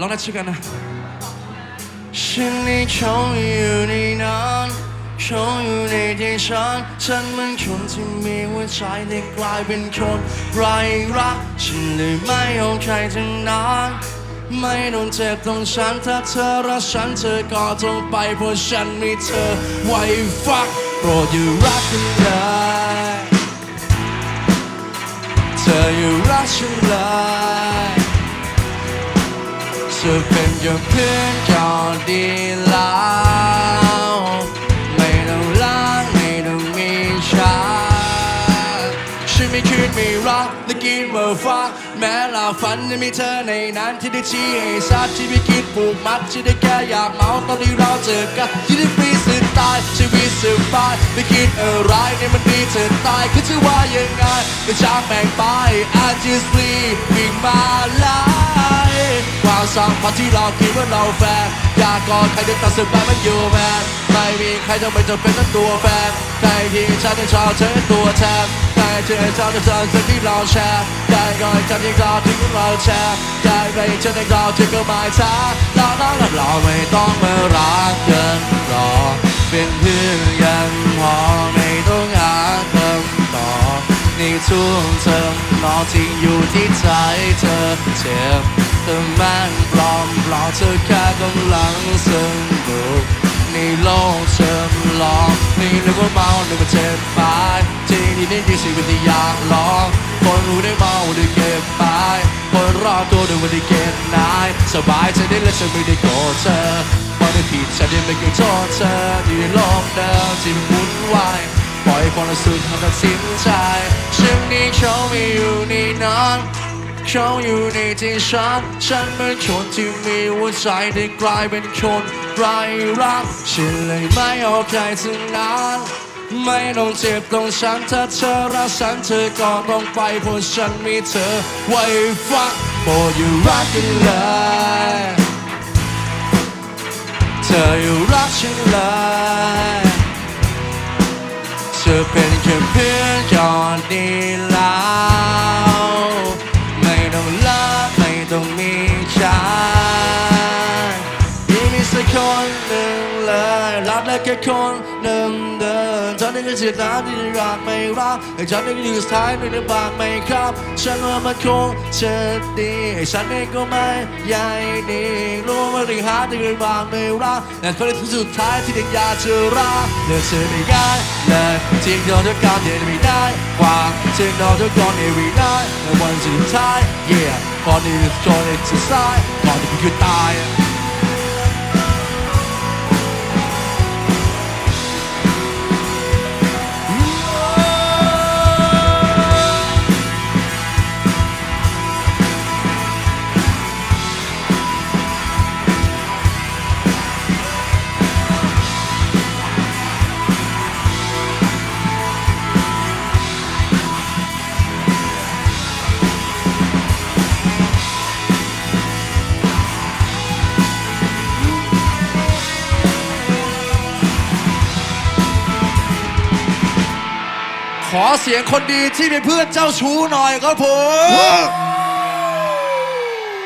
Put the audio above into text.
ลองนัดชื่อกันนะฉันนี่คงอยู่ในนั้นคงอยู่ในที่ฉันฉันเหมันคนที่มีหัวใจแต่กลายเป็นคนไร้รักฉันเลยไม่เอาใครทั้งนั้นไม่ต้องเจ็บต้องฉันถ้าเธอรักฉันเธอก็ต้องไปเพราะฉันมีเธอไว้ฟักโปรดอยู่รักกันเลยเธออยู่รักฉันเลย จะเป็นแค่เพื่อนก็ดีแล้วไม่ต้องรักไม่ต้องมีฉันฉันไม่คืนไม่รักและกินเมื่อฟ้า แม้ลาฝันจะมีเธอในนั้นที่ได้ชี้ให้ทราบที่ไม่คิดผูกมัดที่ได้แค่อยากเมาตอนที่เราเจอกันที่ได้ฟรีสุดตายชีวิตสุดบายไม่คิดอะไรในมันดีเธอตายคือจะว่ายังไงก็ช่างแบ่งไป ความสัมพันที่เราคิดว่าเราแฟนอยากกอดใครเดินตัดสินไปมันอยู่แมนไม่มีใครจะไม่จำเป็นต้องตัวแฟนใครที่ฉันจะชอบเธอตัวแทนใครที่ชอบจะเธอสิ่งที่เราแชร์ใครก็ให้ฉันยังรอที่เราแชร์ใครไปฉันยังรอที่ก็ไม่ช้าเราต้องกับเราไม่ต้องมารักกันหรอเป็นเพื่อนกันพอไม่ต้องหาคำตอบในทุกเธอมอที่อยู่ที่ใจเธอเจ็บ แต่มันปลอมปลอมเธอแค่กำลังสนุกในโลกเธอหลอกนี่นึกว่าเมานึกว่าเจ็บไปจริงที่นี่คือชีวิตที่อยากลองคนรู้ได้เมาได้เก็บไปคนรอบตัวด้ว่าได้เก็บนายสบายใจได้และฉันไม่ได้โกรธเธอเพราะในผิดฉันยังไม่เคยโทษเธอที่โลกเดิมที่มันวุ่นวายปล่อยความรู้สึกให้ตัดสินใจฉันนี้เขาไม่อยู่ในนั้น เขาอยู่ในที่ฉันฉันเป็นคนที่มีหัวใจได้กลายเป็นคนไร้รักฉันเลยไม่เอาใครทั้งนั้นไม่ต้องเจ็บต้องช้ำถ้าเธอรักฉันเธอก็ต้องไปเพราะฉันมีเธอไว้ฟักโปรดอยู่รักกันเลย เธออยู่รักฉันเลยเธอเป็นแค่เพื่อนก็ดีแล้ มี แค่คนหนึ่งเดินฉันนี่คือสิ่งนั้นที่รักไม่รักไอ้ฉันนี่คือสายไม่ได้บางไม่ครับ ฉันว่ามันคงจะดีไอ้ฉันเองก็ไม่ใหญ่ดีรู้ว่าที่หาที่ลำบางไม่รักแต่คนที่สุดท้ายที่ยังอยากจะรักเลือกเธอไม่ได้เลยทิ้งเราทุการเดินไม่ได้ความทิ้งเราทุกคน every night ในวันสุดท้าย yeah ก่อนที่จะจนจะสายก่อนที่พี่คือตาย อเสียงคนดีที่เป็นเพื่อนเจ้าชู้หน่อยครับผม